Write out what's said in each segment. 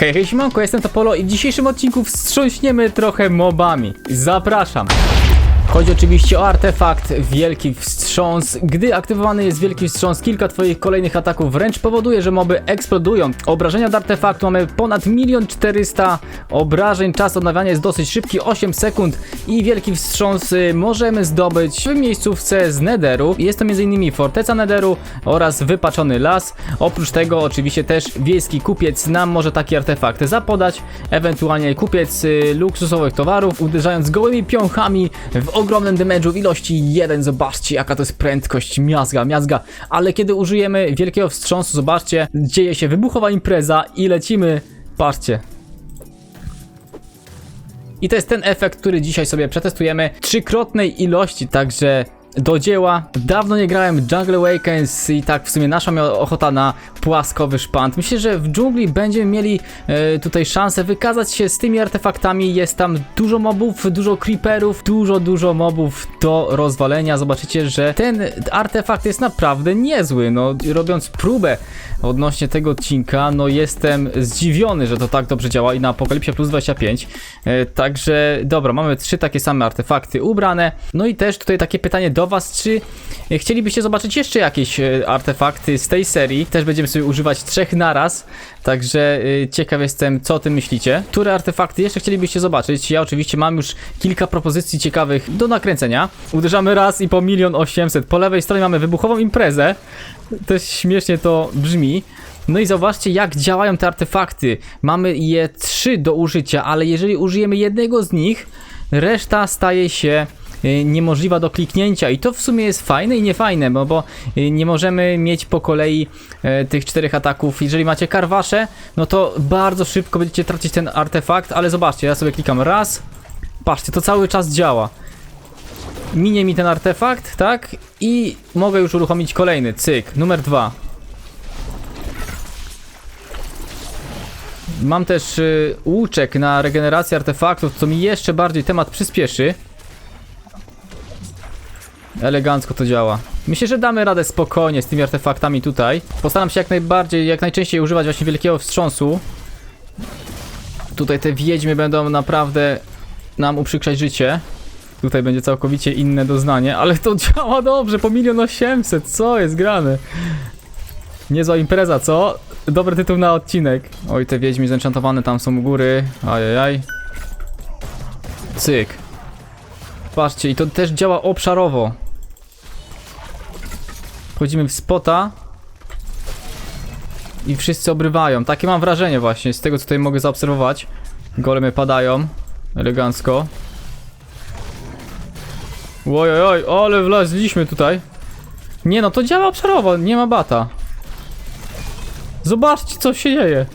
Hej, hej, siemanko, jestem Topolo i w dzisiejszym odcinku wstrząśniemy trochę mobami. Zapraszam! Chodzi oczywiście o artefakt Wielki Wstrząs. Gdy aktywowany jest Wielki Wstrząs, kilka twoich kolejnych ataków wręcz powoduje, że moby eksplodują. Obrażenia od artefaktu mamy ponad 1 400 obrażeń. Czas odnawiania jest dosyć szybki, 8 sekund i Wielki Wstrząs y, możemy zdobyć w miejscówce z Netheru. Jest to m.in. Forteca Netheru oraz Wypaczony Las. Oprócz tego oczywiście też Wiejski Kupiec nam może taki artefakt zapodać, ewentualnie kupiec y, luksusowych towarów, uderzając gołymi piąchami w ogromnym damage'u w ilości 1. Zobaczcie, jaka to jest prędkość, miazga, miazga. Ale kiedy użyjemy wielkiego wstrząsu, zobaczcie, dzieje się wybuchowa impreza i lecimy. Patrzcie. I to jest ten efekt, który dzisiaj sobie przetestujemy. Trzykrotnej ilości, także do dzieła. Dawno nie grałem Jungle Awakens i tak w sumie nasza miała ochota na płaskowy szpant. Myślę, że w dżungli będziemy mieli e, tutaj szansę wykazać się z tymi artefaktami. Jest tam dużo mobów, dużo creeperów, dużo, dużo mobów do rozwalenia. Zobaczycie, że ten artefakt jest naprawdę niezły. No, robiąc próbę odnośnie tego odcinka, no jestem zdziwiony, że to tak dobrze działa i na Apokalipsie plus 25. E, także dobra, mamy trzy takie same artefakty ubrane. No i też tutaj takie pytanie do Was, czy chcielibyście zobaczyć jeszcze jakieś e, artefakty z tej serii? Też będziemy sobie używać trzech naraz, także e, ciekaw jestem, co o tym myślicie. Które artefakty jeszcze chcielibyście zobaczyć? Ja oczywiście mam już kilka propozycji ciekawych do nakręcenia. Uderzamy raz i po milion osiemset. Po lewej stronie mamy wybuchową imprezę. Też śmiesznie to brzmi. No i zauważcie, jak działają te artefakty. Mamy je trzy do użycia, ale jeżeli użyjemy jednego z nich, reszta staje się niemożliwa do kliknięcia i to w sumie jest fajne i niefajne, bo, bo y, nie możemy mieć po kolei e, tych czterech ataków. Jeżeli macie karwasze, no to bardzo szybko będziecie tracić ten artefakt, ale zobaczcie, ja sobie klikam raz, patrzcie, to cały czas działa. Minie mi ten artefakt, tak? I mogę już uruchomić kolejny, cyk, numer dwa. Mam też y, łuczek na regenerację artefaktów, co mi jeszcze bardziej temat przyspieszy. Elegancko to działa. Myślę, że damy radę spokojnie z tymi artefaktami tutaj. Postaram się jak najbardziej, jak najczęściej używać właśnie wielkiego wstrząsu. Tutaj te wiedźmy będą naprawdę nam uprzykrzać życie. Tutaj będzie całkowicie inne doznanie, ale to działa dobrze, po milion osiemset, co jest grane? Niezła impreza, co? Dobry tytuł na odcinek. Oj, te wiedźmy zenchantowane tam są u góry. Ajajaj. Cyk. Patrzcie, i to też działa obszarowo. Wchodzimy w spota. I wszyscy obrywają. Takie mam wrażenie właśnie, z tego co tutaj mogę zaobserwować. Golemy padają. Elegancko. Oj, oj, oj, ale wlazliśmy tutaj. Nie no, to działa obszarowo, nie ma bata. Zobaczcie, co się dzieje.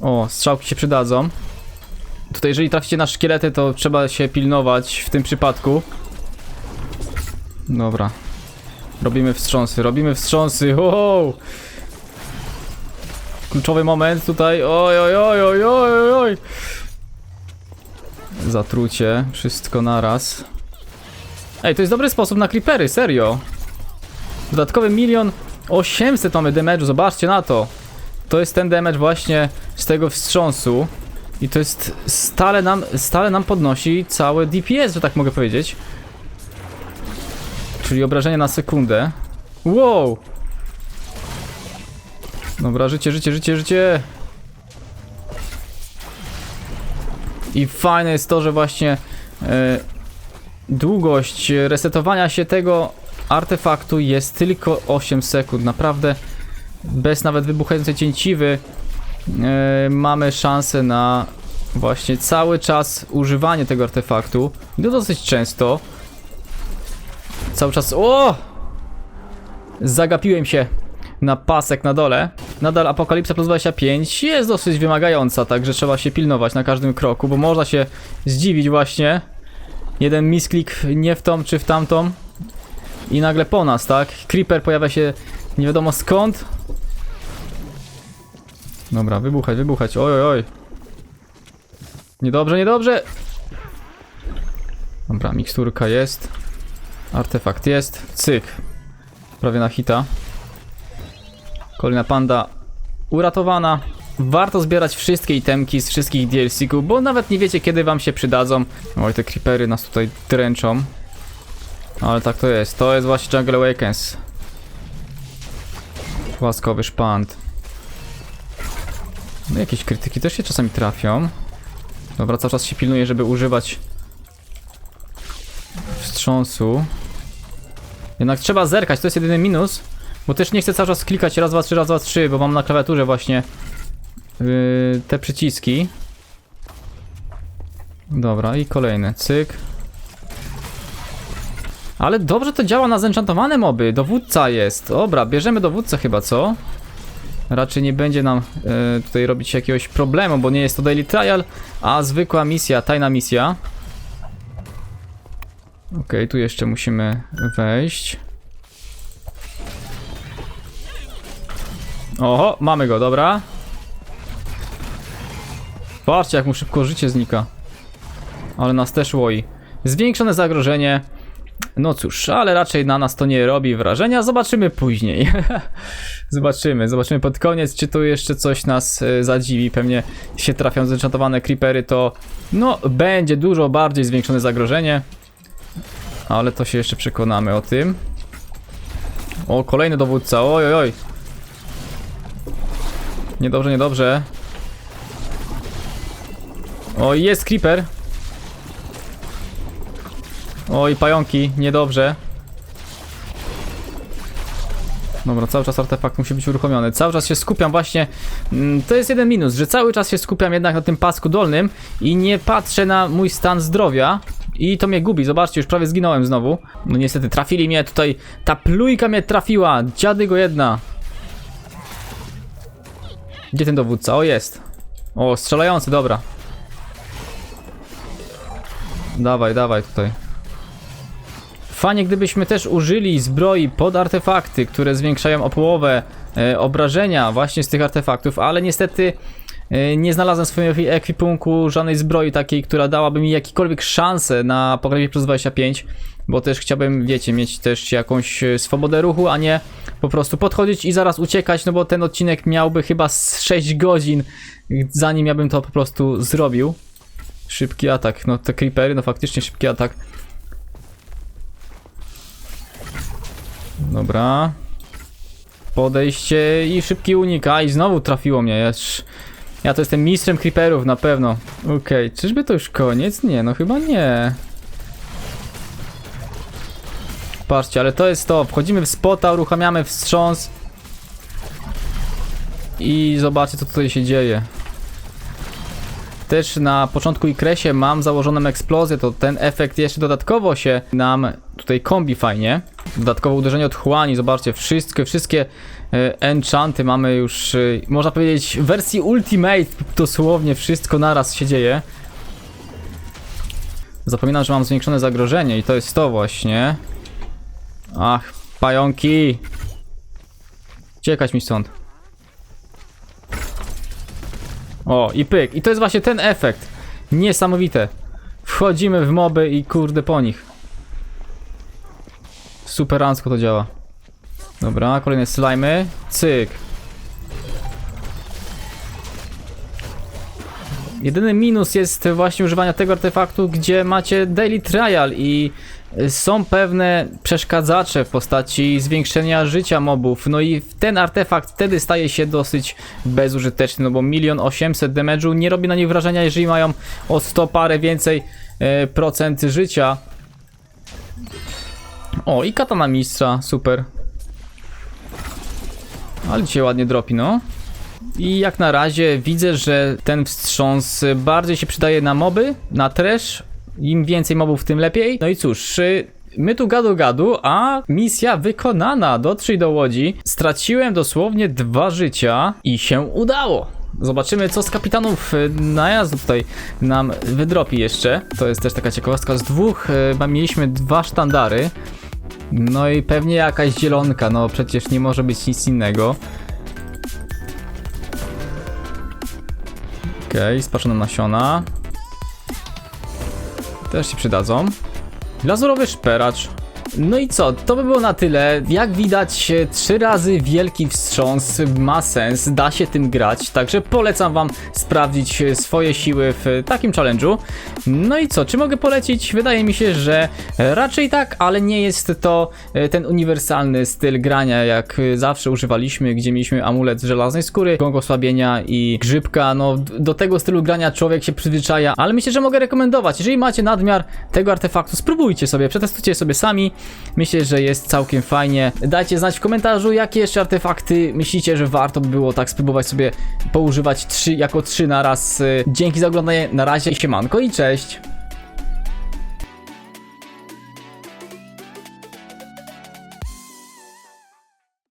O, strzałki się przydadzą. Tutaj, jeżeli traficie na szkielety, to trzeba się pilnować w tym przypadku. Dobra. Robimy wstrząsy, robimy wstrząsy. Wow! Kluczowy moment tutaj. Oj, oj, oj, oj, oj, oj. Zatrucie, wszystko naraz. Ej, to jest dobry sposób na creepery, serio. Dodatkowy milion 800 mamy damage'u, zobaczcie na to. To jest ten damage właśnie z tego wstrząsu. I to jest stale nam, stale nam podnosi całe DPS, że tak mogę powiedzieć. Czyli obrażenia na sekundę. Wow! Dobra, życie, życie, życie, życie. I fajne jest to, że właśnie e, długość resetowania się tego artefaktu jest tylko 8 sekund. Naprawdę bez nawet wybuchającej cięciwy mamy szansę na właśnie cały czas używanie tego artefaktu. I to dosyć często. Cały czas. O! Zagapiłem się na pasek na dole. Nadal Apokalipsa plus 25 jest dosyć wymagająca, także trzeba się pilnować na każdym kroku, bo można się zdziwić właśnie. Jeden misklik nie w tą czy w tamtą i nagle po nas, tak? Creeper pojawia się nie wiadomo skąd. Dobra, wybuchać, wybuchać. Oj, oj, oj. Niedobrze, niedobrze. Dobra, miksturka jest. Artefakt jest. Cyk. Prawie na hita. Kolejna panda uratowana. Warto zbierać wszystkie itemki z wszystkich DLC-ków, bo nawet nie wiecie kiedy wam się przydadzą. Oj, te creepery nas tutaj dręczą. Ale tak to jest. To jest właśnie Jungle Awakens. Łaskowy szpant. No jakieś krytyki też się czasami trafią. Dobra, cały czas się pilnuję, żeby używać wstrząsu. Jednak trzeba zerkać, to jest jedyny minus. Bo też nie chcę cały czas klikać raz, dwa, trzy, raz, dwa, trzy, bo mam na klawiaturze właśnie yy, te przyciski. Dobra, i kolejny, cyk. Ale dobrze to działa na zenchantowane moby, dowódca jest. Dobra, bierzemy dowódcę chyba, co? Raczej nie będzie nam e, tutaj robić jakiegoś problemu, bo nie jest to daily trial, a zwykła misja, tajna misja. Okej, tu jeszcze musimy wejść. Oho, mamy go, dobra. Patrzcie, jak mu szybko życie znika. Ale nas też łoi. Zwiększone zagrożenie. No cóż, ale raczej na nas to nie robi wrażenia. Zobaczymy później. zobaczymy, zobaczymy pod koniec, czy tu jeszcze coś nas e, zadziwi. Pewnie się trafią zenchantowane creepery, to no będzie dużo bardziej zwiększone zagrożenie. Ale to się jeszcze przekonamy o tym. O, kolejny dowódca. Oj, oj, oj. Niedobrze, niedobrze. O, jest creeper. Oj, pająki, niedobrze. Dobra, cały czas artefakt musi być uruchomiony. Cały czas się skupiam właśnie. mm, To jest jeden minus, że cały czas się skupiam jednak na tym pasku dolnym i nie patrzę na mój stan zdrowia. I to mnie gubi, zobaczcie, już prawie zginąłem znowu. No niestety, trafili mnie tutaj. Ta plujka mnie trafiła, dziady go jedna. Gdzie ten dowódca? O, jest. O, strzelający, dobra. Dawaj, dawaj tutaj. Fajnie, gdybyśmy też użyli zbroi pod artefakty, które zwiększają o połowę e, obrażenia właśnie z tych artefaktów, ale niestety e, nie znalazłem w swoim ekwi- ekwipunku żadnej zbroi takiej, która dałaby mi jakiekolwiek szansę na pokrycie plus 25, bo też chciałbym, wiecie, mieć też jakąś e, swobodę ruchu, a nie po prostu podchodzić i zaraz uciekać, no bo ten odcinek miałby chyba z 6 godzin, zanim ja bym to po prostu zrobił. Szybki atak, no te creepery, no faktycznie szybki atak. Dobra. Podejście i szybki unik. A i znowu trafiło mnie. Ja, ja to jestem mistrzem creeperów na pewno. Okej, czyżby to już koniec? Nie, no chyba nie. Patrzcie, ale to jest to. Wchodzimy w spota, uruchamiamy wstrząs. I zobaczcie co tutaj się dzieje. Też na początku i kresie mam założoną eksplozję, to ten efekt jeszcze dodatkowo się nam tutaj kombi fajnie. Dodatkowo uderzenie od chłani, zobaczcie, wszystkie, wszystkie e, enchanty mamy już, e, można powiedzieć, w wersji Ultimate, dosłownie wszystko naraz się dzieje. Zapominam, że mam zwiększone zagrożenie i to jest to właśnie. Ach, pająki! Ciekać mi stąd. O, i pyk. I to jest właśnie ten efekt. Niesamowite. Wchodzimy w moby i kurde po nich. Superancko to działa. Dobra, kolejne slimy. Cyk. Jedyny minus jest właśnie używania tego artefaktu, gdzie macie daily trial i są pewne przeszkadzacze w postaci zwiększenia życia mobów. No i ten artefakt wtedy staje się dosyć bezużyteczny, no bo milion osiemset damage'u nie robi na nich wrażenia, jeżeli mają o 100 parę więcej e, procent życia. O, i katana mistrza, super. Ale dzisiaj ładnie dropi, no. I jak na razie widzę, że ten wstrząs bardziej się przydaje na moby, na trash. Im więcej mobów, tym lepiej. No i cóż, y, my tu gadu gadu, a misja wykonana. Dotrzyj do łodzi. Straciłem dosłownie dwa życia i się udało. Zobaczymy, co z kapitanów y, najazdu tutaj nam wydropi jeszcze. To jest też taka ciekawostka. Z dwóch y, mieliśmy dwa sztandary. No i pewnie jakaś zielonka, no przecież nie może być nic innego. Okej, spaczone nasiona. Też się przydadzą. Lazurowy szperacz. No i co, to by było na tyle. Jak widać, trzy razy wielki wstrząs ma sens, da się tym grać, także polecam wam sprawdzić swoje siły w takim challenge'u. No i co, czy mogę polecić? Wydaje mi się, że raczej tak, ale nie jest to e, ten uniwersalny styl grania, jak zawsze używaliśmy, gdzie mieliśmy amulet z żelaznej skóry, gąg osłabienia i grzybka. No, do tego stylu grania człowiek się przyzwyczaja, ale myślę, że mogę rekomendować. Jeżeli macie nadmiar tego artefaktu, spróbujcie sobie, przetestujcie sobie sami. Myślę, że jest całkiem fajnie. Dajcie znać w komentarzu, jakie jeszcze artefakty myślicie, że warto by było tak spróbować sobie poużywać trzy jako trzy na raz. Dzięki za oglądanie, na razie, siemanko i cześć!